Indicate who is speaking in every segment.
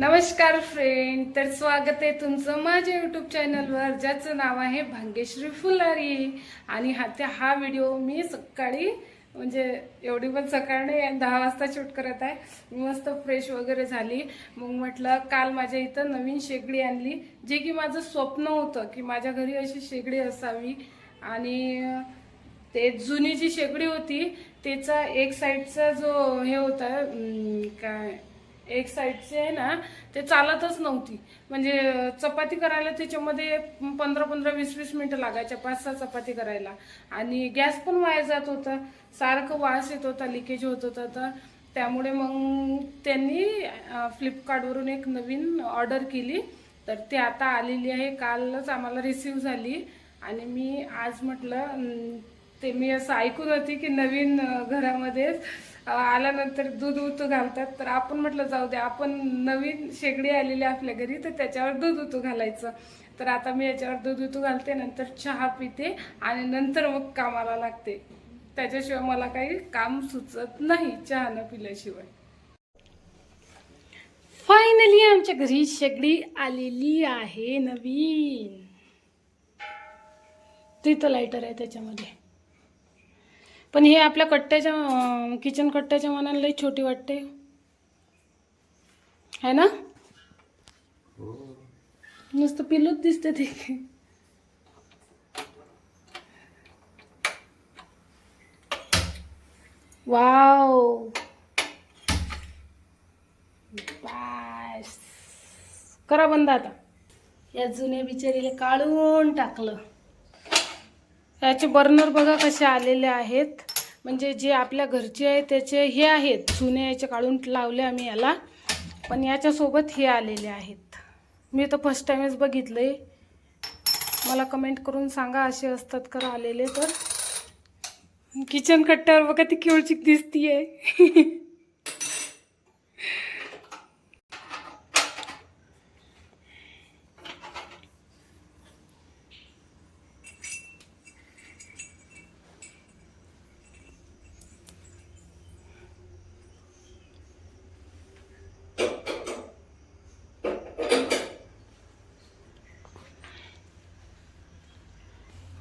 Speaker 1: नमस्कार फ्रेंड तर स्वागत आहे तुमचं माझ्या यूट्यूब चॅनलवर ज्याचं नाव आहे भाग्यश्री फुलारी. आणि हा त्या हा व्हिडिओ मी सकाळी म्हणजे एवढी पण सकाळ नाही दहा वाजता शूट करत आहे. मी मस्त फ्रेश वगैरे झाली. मग म्हटलं काल माझ्या इथं नवीन शेगडी आणली जे की माझं स्वप्न होतं की माझ्या घरी अशी शेगडी असावी. आणि ते जुनी जी शेगडी होती त्याचा एक साईडचा जो हे होता काय एक साईडचे आहे ना ते चालतच नव्हती. म्हणजे चपाती करायला त्याच्यामध्ये पंधरा पंधरा वीस वीस मिनटं लागायच्या पाच सहा चपाती करायला. आणि गॅस पण वाया जात होता. सारखं वास येत होता लिकेज होत होता. तर त्यामुळे मग त्यांनी फ्लिपकार्टवरून एक नवीन ऑर्डर केली. तर ती आता आलेली आहे. कालच आम्हाला रिसीव झाली. आणि मी आज म्हटलं ते मी असं ऐकून होती की नवीन घरामध्येच आल्यानंतर दूध उतू घालतात. तर आपण म्हटलं जाऊ दे आपण नवीन शेगडी आलेली आपल्या घरी तर त्याच्यावर दूध उतू घालायचं. तर आता मी याच्यावर दूध उतू घालते नंतर चहा पिते आणि नंतर मग कामाला लागते. त्याच्याशिवाय मला काही काम सुचत नाही चहा न पिल्याशिवाय. फायनली आमच्या घरी शेगडी आलेली आहे नवीन. तिथं लायटर आहे त्याच्यामध्ये. पण हे आपल्या कट्ट्याच्या किचन कट्ट्याच्या मनाला लई छोटी वाटते. है ना? नुसतं पिलूच दिसते ते. वाव. करा बंद आता. या जुन्या बिचारीला काढून टाकलं. याचे बर्नर बघा कसे आलेले आहेत. म्हणजे जे आपल्या घरचे आहे त्याचे हे आहेत. जुने याचे काढून लावले आम्ही याला. पण याच्यासोबत हे आलेले आहेत. मी तर फर्स्ट बघितलं आहे मला कमेंट करून सांगा असे असतात कर आलेले तर. किचन कट्ट्यावर बघा ती केवळचिक दिसतीये.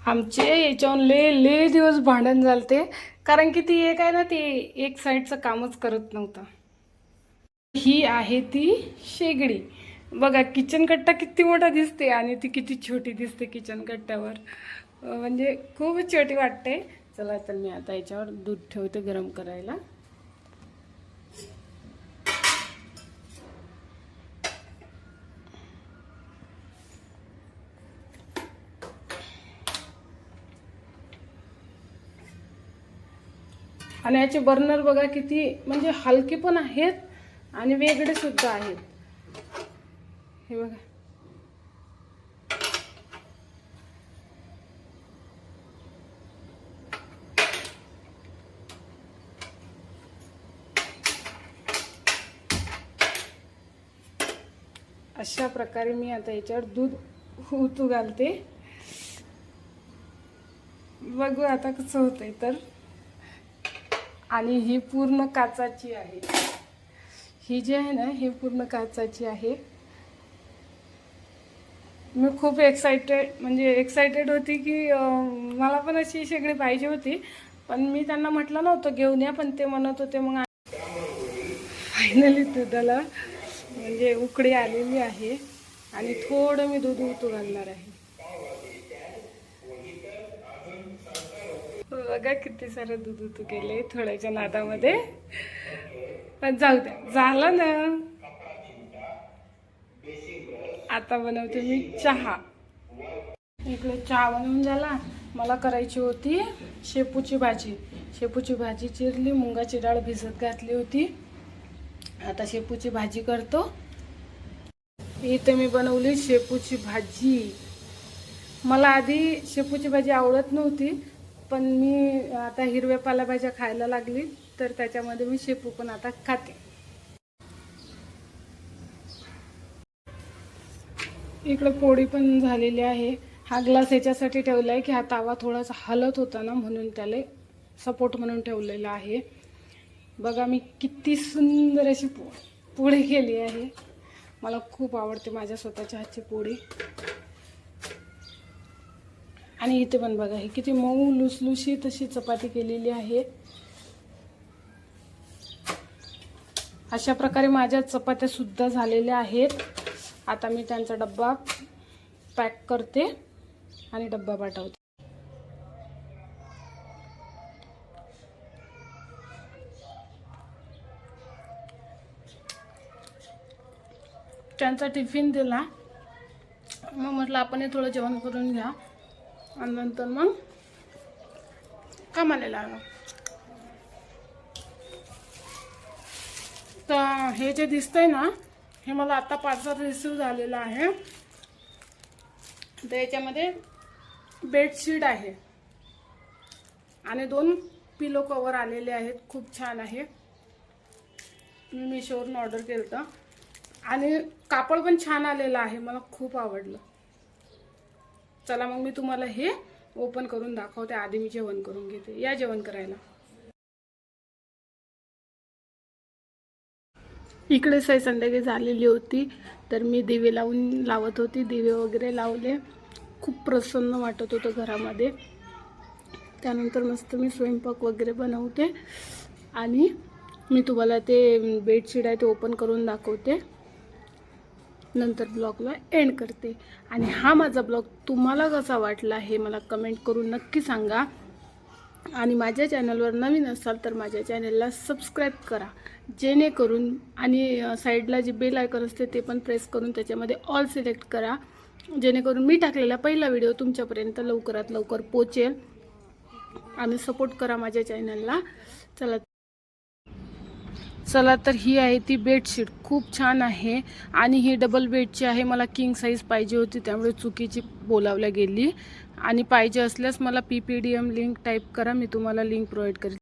Speaker 1: आमचे याच्यावर ले ले दिवस भांडण झालते. कारण की ती एक आहे ना ती एक साईडचं कामच करत नव्हतं. ही आहे ती शेगडी. बघा किचन कट्टा किती मोठा दिसते आणि ती किती छोटी दिसते किचन कट्ट्यावर. म्हणजे खूप छोटी वाटते. चला तर मी आता याच्यावर दूध ठेवते गरम करायला. आणि याचे बर्नर बघा किती म्हणजे हलके पण आहेत आणि वेगळे सुद्धा आहेत. हे बघा. अशा प्रकारे मी आता याच्यावर दूध उतू घालते. बघू आता कसं होतंय तर. आणि ही पूर्ण काचाची आहे. ही जी आहे ना ही पूर्ण काचाची आहे. मी खूप एक्सायटेड म्हणजे एक्सायटेड होती की मला पण अशी शेगडी पाहिजे होती. पण मी त्यांना म्हटलं नव्हतं घेऊन या. पण ते म्हणत होते मग फायनली दुधाला म्हणजे उकडी आलेली आहे. आणि थोडं मी दूध उतू घालणार आहे. बघा किती सारं दूध उतू गेले थोड्याच्या नादामध्ये. पण जाऊ द्या झालं ना. आता बनवते मी चहा. इकडे चहा बनवून झाला मला करायची होती शेपूची भाजी. शेपूची भाजी चिरली मुंगाची डाळ भिजत घातली होती. आता शेपूची भाजी करतो. इथे मी बनवली शेपूची भाजी. मला आधी शेपूची भाजी आवडत नव्हती पण मी आता हिरव्या पालाभाज्या खायला लागली तर त्याच्यामध्ये मी शेपू पण आता खाते. इकडं पोळी पण झालेली आहे. हा ग्लास याच्यासाठी ठेवला आहे की हा तावा थोडासा हलत होता ना म्हणून त्याला सपोर्ट म्हणून ठेवलेला आहे. बघा मी किती सुंदर अशी पो पोळी केली आहे. मला खूप आवडते माझ्या स्वतःच्या हातची पोळी. आणि इथे पण बघा हे किती मऊ लुसलुशीत अशी चपाती केलेली आहे. अशा प्रकारे माझ्या चपात्या सुद्धा झालेल्या आहेत. आता मी त्यांचा डब्बा पॅक करते आणि डब्बा पाठवते. त्यांचा टिफिन दिला. मग म्हटलं आपण हे थोडं जेवण करून घ्या. आणि नंतर मग कामाला लागलो तर हे जे दिसतंय ना हे मला आता पार्सल रिसिव्ह झालेलं आहे. तर याच्यामध्ये बेडशीट आहे. आणि दोन पिलो कवर आलेले आहेत. खूप छान आहे. मी मिशोवरून ऑर्डर केलं होतं आणि कापड पण छान आलेलं आहे. मला खूप आवडलं. चला मग मी तुम्हाला हे ओपन करून दाखवते. आधी मी जेवण करून घेते. या जेवण करायला. इकडे साई संध्याकाळी झालेली होती तर मी दिवे लावून लावत होती. दिवे वगैरे लावले. खूप प्रसन्न वाटत होतं घरामध्ये. त्यानंतर मस्त मी स्वयंपाक वगैरे बनवते. आणि मी तुम्हाला ते बेडशीट आहे ते ओपन करून दाखवते. नंतर ब्लॉगला एंड करते. आणि हा माझा ब्लॉग तुम्हाला कसा वाटला हे मला कमेंट करून नक्की सांगा. आणि माझ्या चॅनलवर नवीन असाल तर माझ्या चॅनलला सबस्क्राईब करा. जेणेकरून आणि साईडला जे बेल आयकॉन असते ते पण प्रेस करून त्याच्यामध्ये ऑल सिलेक्ट करा. जेणेकरून मी टाकलेला पहिला व्हिडिओ तुमच्यापर्यंत लवकरात लवकर पोचेल. आणि सपोर्ट करा माझ्या चॅनलला चला चला तर ही आहे ती बेडशीट खूप छान आहे. आणि ही डबल बेडची आहे मला किंग साईज पाहिजे होती त्यामुळे चुकीची बोलावल्या गेली. आणि पाहिजे असल्यास मला P P D M link type करा मी तुम्हाला लिंक प्रोव्हाइड करेल